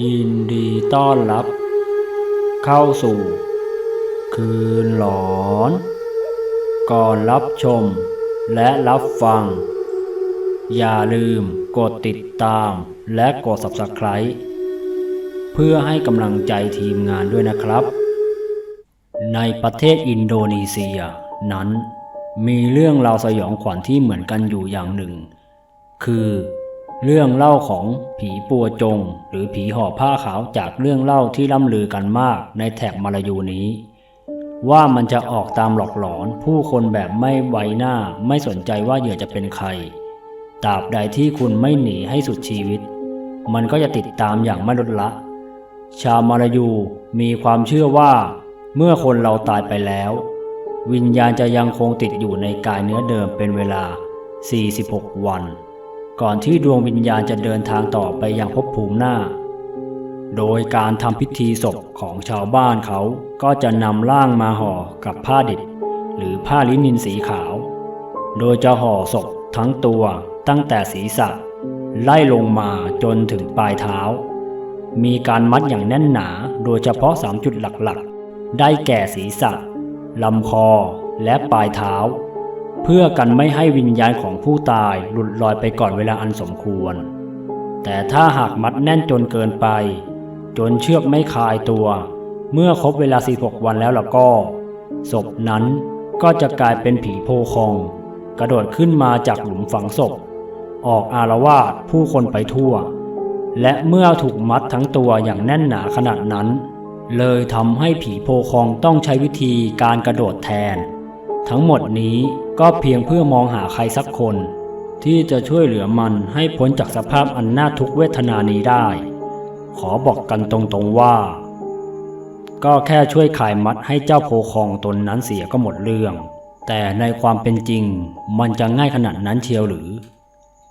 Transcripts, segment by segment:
ยินดีต้อนรับ เข้าสู่ คืนหลอน ก่อนรับชมและรับฟัง อย่าลืมกดติดตามและกด Subscribe เพื่อให้กำลังใจทีมงานด้วยนะครับ ในประเทศอินโดนีเซียนั้นมีเรื่องราวสยองขวัญที่เหมือนกันอยู่อย่างหนึ่ง คือ เรื่องเล่าของผีปัวจง หรือผีห่อผ้าขาวจากเรื่องเล่าที่ล่ำลือกันมากในแถบมาลายูนี้ ว่ามันจะออกตามหลอกหลอน ผู้คนแบบไม่ไว้หน้าไม่สนใจว่าเหยื่อจะเป็นใครตราบใดที่คุณไม่หนีให้สุดชีวิต มันก็จะติดตามอย่างไม่ลดละ ชาวมาลายูมีความเชื่อว่า เมื่อคนเราตายไปแล้ว วิญญาณจะยังคงติดอยู่ในกายเนื้อเดิมเป็นเวลา 46 วัน ก่อนที่ดวงวิญญาณจะเดินทางต่อไปยังภพภูมิหน้า โดยการทำพิธีศพของชาวบ้านเขาก็จะนำร่างมาห่อกับผ้าดิบหรือผ้าลินินสีขาว โดยจะห่อศพทั้งตัวตั้งแต่ศีรษะ ไล่ลงมาจนถึงปลายเท้า มีการมัดอย่างแน่นหนาโดยเฉพาะ 3 จุดหลักๆ ได้แก่ศีรษะลำคอและปลายเท้า เพื่อกันไม่ให้วิญญาณของผู้ตายหลุดลอยไปก่อนเวลาอันสมควร แต่ถ้าหากมัดแน่นจนเกินไป จนเชือกไม่คลายตัว เมื่อครบเวลา 46 วันแล้วล่ะก็ ศพนั้นก็จะกลายเป็นผีโพคอง กระโดดขึ้นมาจากหลุมฝังศพ ออกอารวาสผู้คนไปทั่ว และเมื่อถูกมัดทั้งตัวอย่างแน่นหนาขนาดนั้น เลยทำให้ผีโพคองต้องใช้วิธีการกระโดดแทน ทั้งหมดนี้ก็เพียงเพื่อมองหาใครสักคน ที่จะช่วยเหลือมันให้พ้นจากสภาพอันน่าทุกเวทนานี้ได้ ขอบอกกันตรงๆว่า ก็แค่ช่วยขายมัดให้เจ้าโพคองตนนั้นเสียก็หมดเรื่อง แต่ในความเป็นจริงมันจะง่ายขนาดนั้นเชียวหรือ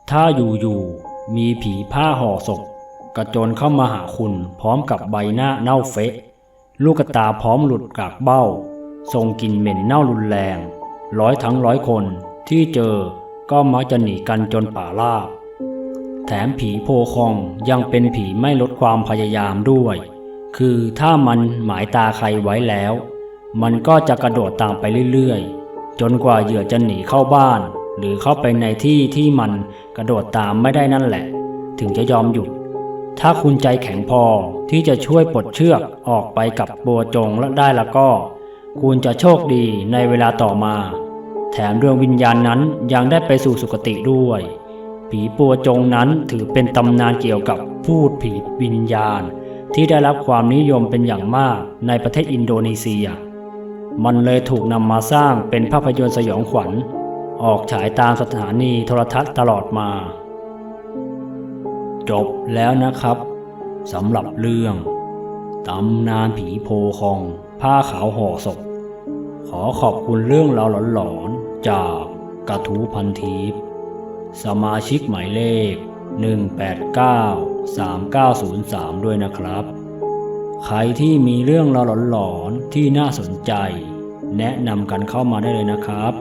ถ้าอยู่ๆมีผีผ้าห่อศพกระโจนเข้ามาหาคุณพร้อมกับใบหน้าเน่าเฟะ ลูกตาพร้อมหลุดกากเบ้า ทรงกลิ่นเหม็นเน่ารุนแรง ร้อยทั้งร้อยคนที่เจอก็มักจะหนีกันจนป่าลาบแถมผีโพคองยังเป็นผีไม่ลดความพยายามด้วย คือถ้ามันหมายตาใครไว้แล้ว มันก็จะกระโดดตามไปเรื่อยๆ จนกว่าเหยื่อจะหนีเข้าบ้าน หรือเข้าไปในที่ที่มันกระโดดตามไม่ได้นั่นแหละ ถึงจะยอมหยุด ถ้าคุณใจแข็งพอที่จะช่วยปลดเชือกออกไปกับบัวจงและได้แล้วก็ คุณจะโชคดีในเวลาต่อมา แถมดวงวิญญาณนั้นยังได้ไปสู่สุคติด้วย ผีปัวจงนั้นถือเป็นตำนานเกี่ยวกับพูดผีวิญญาณ ที่ได้รับความนิยมเป็นอย่างมากในประเทศอินโดนีเซีย มันเลยถูกนำมาสร้างเป็นภาพยนตร์สยองขวัญ ออกฉายตามสถานีโทรทัศน์ตลอดมา จบแล้วนะครับสำหรับเรื่อง ตำนานผีโพคอง ผ้าขาวห่อศพ ขอขอบคุณเรื่องราวหลอนๆ จากกระทูพันทิพย์สมาชิกหมายเลข 1893903 ด้วยนะครับ ใครที่มีเรื่องราวหลอนๆ ที่น่าสนใจ แนะนำกันเข้ามาได้เลยนะครับ